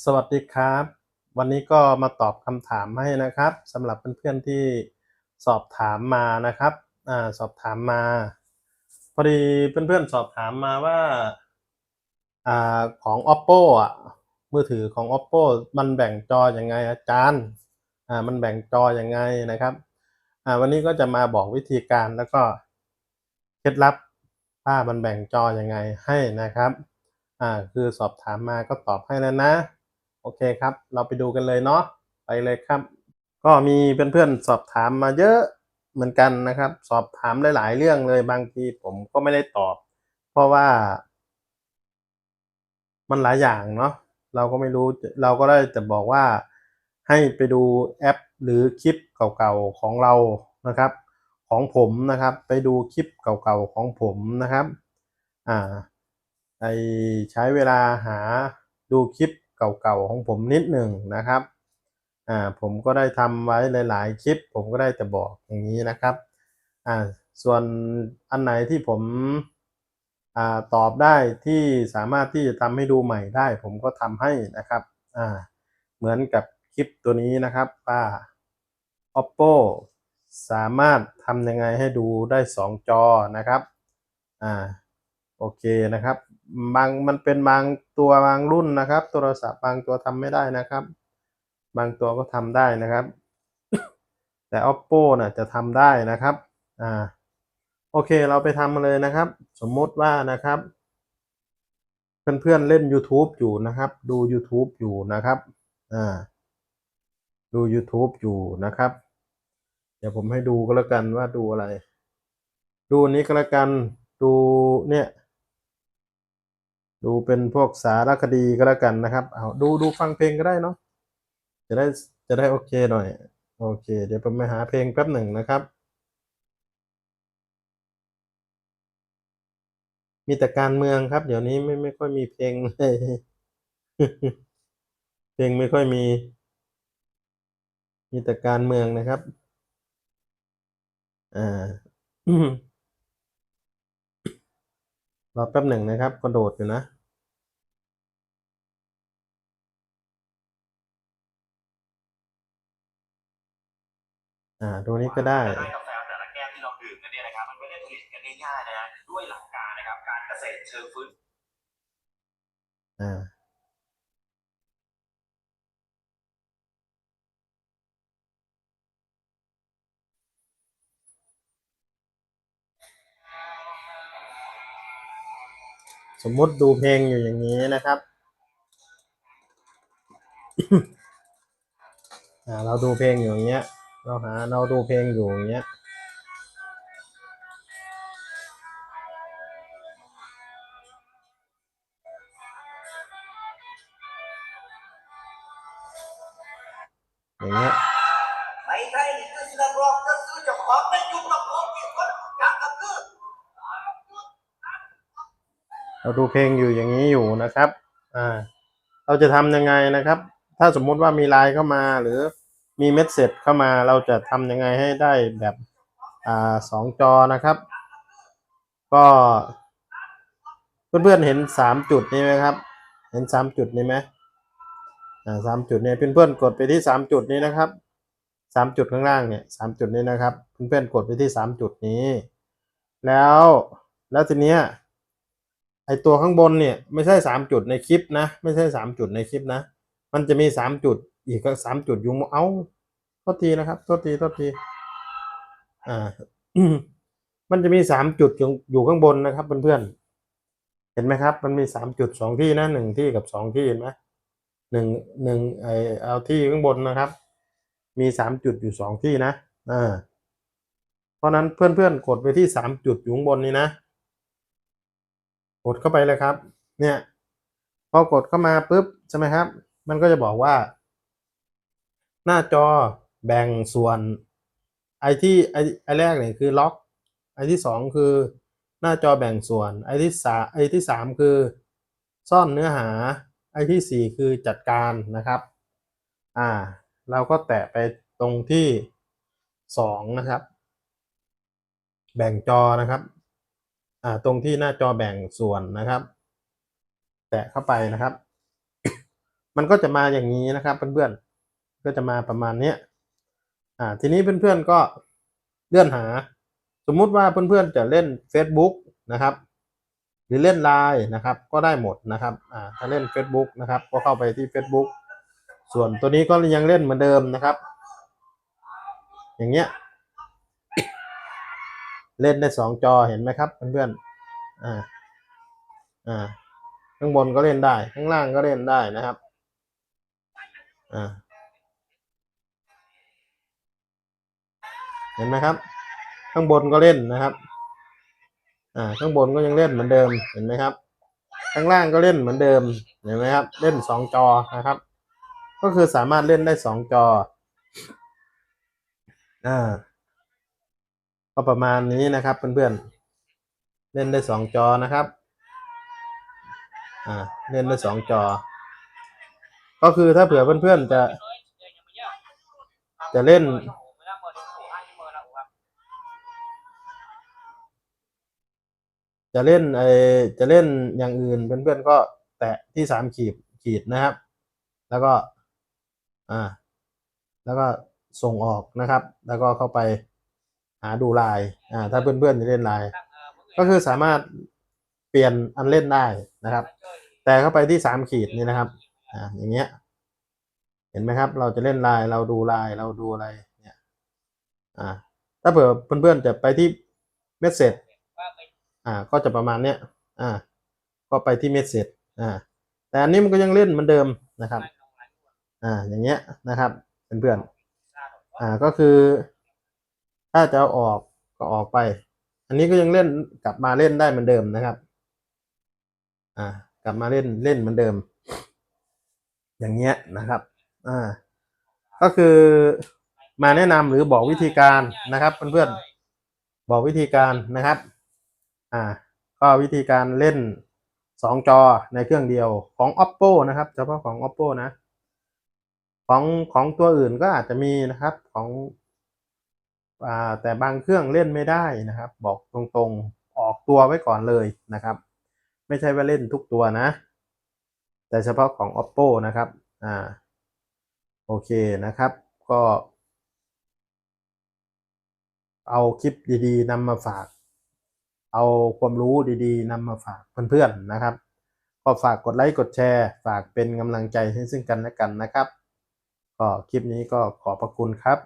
สวัสดีครับ วันนี้ก็มาตอบคำถามให้นะครับสำหรับเพื่อนๆที่สอบถามมานะครับอ่าสอบถามมา พอดีเพื่อนๆสอบถามมาว่าอ่าของ oppo อะมือถือของ oppo มันแบ่งจออยังไงอาจารย์อ่ามันแบ่งจออยังไงนะครับอ่าวันนี้ก็จะมาบอกวิธีการแล้วก็เคล็ดลับว่ามันแบ่งจอยังไงให้นะครับอ่าคือสอบถามมาก็ตอบให้แล้วนะ โอเคครับ เราไปดูกันเลยเนาะไปเลยครับ ก็มีเพื่อนๆสอบถามมาเยอะเหมือนกันนะครับ สอบถามหลาย ๆ เรื่องเลยบางทีผมก็ไม่ได้ตอบ เพราะว่า มันหลายอย่างเนาะเราก็ไม่รู้เราก็ได้แต่บอกว่าให้ไปดูแอปหรือคลิปเก่าๆของเรานะครับ ของผมนะครับ ไปดูคลิปเก่าๆของผมนะครับอ่าไอใช้เวลาหาดูคลิป เก่าๆของผมนิดหนึ่งนะครับอ่าผมก็ได้ทำไว้หลาย ๆ คลิป ผมก็ได้แต่บอกอย่างนี้นะครับอ่าส่วนอันไหนที่ผมอ่าตอบได้ที่สามารถที่จะทำให้ดูใหม่ได้ ผมก็ทำให้นะครับอ่าเหมือนกับคลิปตัวนี้นะครับว่า oppo สามารถทำยังไงให้ดูได้สองจอนะครับ อ่า โอเคนะครับ บางมันเป็นบางตัวบางรุ่นนะครับ โทรศัพท์บางตัวทำไม่ได้นะครับ บางตัวก็ทำได้นะครับ แต่ oppo น่ะจะทำได้นะครับอ่าโอเคเราไปทำมาเลยนะครับ สมมติว่านะครับ เพื่อนๆเล่น YouTube อยู่นะครับ ดู YouTube อยู่นะครับอ่าดู YouTube อยู่นะครับ เดี๋ยวผมให้ดูก็แล้วกันว่าดูอะไร ดูนนี้ก็แล้วกันดูเนี่ย ดูเป็นพวกสารคดีก็แล้วกันนะครับ เอาดูดูฟังเพลงก็ได้เนาะ จะได้จะได้โอเคหน่อย โอเค เดี๋ยวผมไปหาเพลงแป๊บหนึ่งนะครับ มีแต่การเมืองครับ เดี๋ยวนี้ไม่ไม่ค่อยมีเพลงเลยเพลงไม่ค่อยมี มีแต่การเมืองนะครับ อ่า รอแป๊บหนึ่งนะครับ กระโดดอยู่นะอ่าดูนี้ก็ได้ให้กาแฟแต่ละแก้วที่เราดื่มกันเนี่ยนะครับมันไม่ได้ผลิตกันง่ายๆนะฮะด้วยหลักการนะครับการเกษตรเชิงฟื้นอ่า สมมติดูเพลงอยู่อย่างนี้นะครับ เราดูเพลงอยู่อย่างเงี้ย เราหาเราดูเพลงอยู่อย่างเงี้ยอย่างเงี้ย เราดูเพลงอยู่อย่างนี้อยู่นะครับ อ่า เราจะทำยังไงนะครับ ถ้าสมมุติว่ามีไลน์เข้ามาหรือมีเมสเซจเข้ามาเราจะทำยังไงให้ได้แบบ อ่าสองจอนะครับ ก็เพื่อนๆเห็นสามจุดนี้ไหมครับ เห็นสามจุดนี้ไหมอ่าสามจุดเนี่ยเพื่อนๆกดไปที่สามจุดนี้นะครับสามจุดข้างล่างเนี่ยสามจุดนี้นะครับ เพื่อนๆกดไปที่สามจุดนี้ แล้วแล้วทีเนี้ย ไอตัวข้างบนเนี่ยไม่ใช่สามจุดในคลิปนะ ไม่ใช่สามจุดในคลิปนะ มันจะมีสามจุดอีกก็สามจุดอยู่เอ้าโทษทีนะครับโทษทีโทษทีอ่ามันจะมีสามจุดอยู่อยู่ข้างบนนะครับเพื่อนๆเห็นไหมครับ มันมีสามจุดสองที่นะหนึ่งที่กับสองที่เห็นไหมหนึ่งหนึ่งไอเอาที่ข้างบนนะครับ มีสามจุดอยู่สองที่นะอ่าเพราะนั้นเพื่อนๆกดไปที่สามจุดอยู่ข้างบนนี้นะ กดเข้าไปเลยครับ เนี่ย พอกดเข้ามาปุ๊บใช่ไหมครับ มันก็จะบอกว่า หน้าจอแบ่งส่วน ไอที่ไอไอแรกเนี่ยคือล็อกไอที่สองคือหน้าจอแบ่งส่วน ไอที่สาไอที่สามคือซ่อนเนื้อหา ไอที่สี่คือจัดการนะครับ อ่า เราก็แตะไปตรงที่สองนะครับ แบ่งจอนะครับ อ่าตรงที่หน้าจอแบ่งส่วนนะครับ แตะเข้าไปนะครับ มันก็จะมาอย่างนี้นะครับเพื่อนๆก็จะมาประมาณนี้อ่าทีนี้เพื่อนๆก็เลื่อนหา สมมุติว่าเพื่อนๆจะเล่น Facebook นะครับ หรือเล่นไลน์นะครับ ก็ได้หมดนะครับอ่าถ้าเล่น Facebook นะครับ ก็เข้าไปที่ Facebook ส่วนตัวนี้ก็ยังเล่นเหมือนเดิมนะครับ อย่างเงี้ย เล่นได้สองจอเห็นไหมครับเพื่อนๆอ่าอ่าข้างบนก็เล่นได้ ข้างล่างก็เล่นได้นะครับอ่าเห็นไหมครับ ข้างบนก็เล่นนะครับอ่าข้างบนก็ยังเล่นเหมือนเดิมเห็นไหมครับ ข้างล่างก็เล่นเหมือนเดิมเห็นไหมครับ เล่นสองจอนะครับ ก็คือสามารถเล่นได้สองจออ่า ก็ประมาณนี้นะครับเพื่อนๆเล่นได้สองจอนะครับอ่าเล่นได้สองจอ ก็คือถ้าเผื่อเพื่อนๆจะ จะเล่น จะเล่นไอจะเล่นอย่างอื่นเพื่อนๆก็แตะที่สามขีดขีดนะครับ แล้วก็อ่าแล้วก็ส่งออกนะครับ แล้วก็เข้าไป หาดูไลน์อ่าถ้าเพื่อนๆจะเล่นไลน์ก็คือสามารถเปลี่ยนอันเล่นได้นะครับ แต่เข้าไปที่สามขีดนี่นะครับอ่าอย่างเงี้ย เห็นไหมครับ เราจะเล่นไลน์เราดูไลน์เราดูอะไรเนี่ยอ่าถ้าเผื่อเพื่อนๆจะไปที่เมสเซจอ่า ก็จะประมาณเนี้ยอ่า ก็ไปที่เมสเซจอ่า แต่อันนี้มันก็ยังเล่นเหมือนเดิมนะครับ อ่า อย่างเงี้ยนะครับเพื่อนๆอ่าก็คือ ถ้าจะเอาออกก็ออกไป อันนี้ก็ยังเล่นกลับมาเล่นได้เหมือนเดิมนะครับ อ่า กลับมาเล่นเล่นเหมือนเดิม อย่างเงี้ยนะครับ อ่า ก็คือมาแนะนำหรือบอกวิธีการนะครับเพื่อนๆบอกวิธีการนะครับ อ่า ก็วิธีการเล่นสองจอในเครื่องเดียวของ oppo นะครับเฉพาะของ oppo นะ ของของตัวอื่นก็อาจจะมีนะครับของ แต่บางเครื่องเล่นไม่ได้นะครับ บอกตรงๆออกตัวไว้ก่อนเลยนะครับ ไม่ใช่ว่าเล่นทุกตัวนะ แต่เฉพาะของ oppo นะครับอ่าโอเคนะครับ ก็ เอาคลิปดีๆนำมาฝาก เอาความรู้ดีๆนำมาฝากเพื่อนๆนะครับก็ฝากกดไลค์กดแชร์ ฝากเป็นกำลังใจให้ซึ่งกันและกันนะครับ ก็คลิปนี้ก็ขอบพระคุณครับ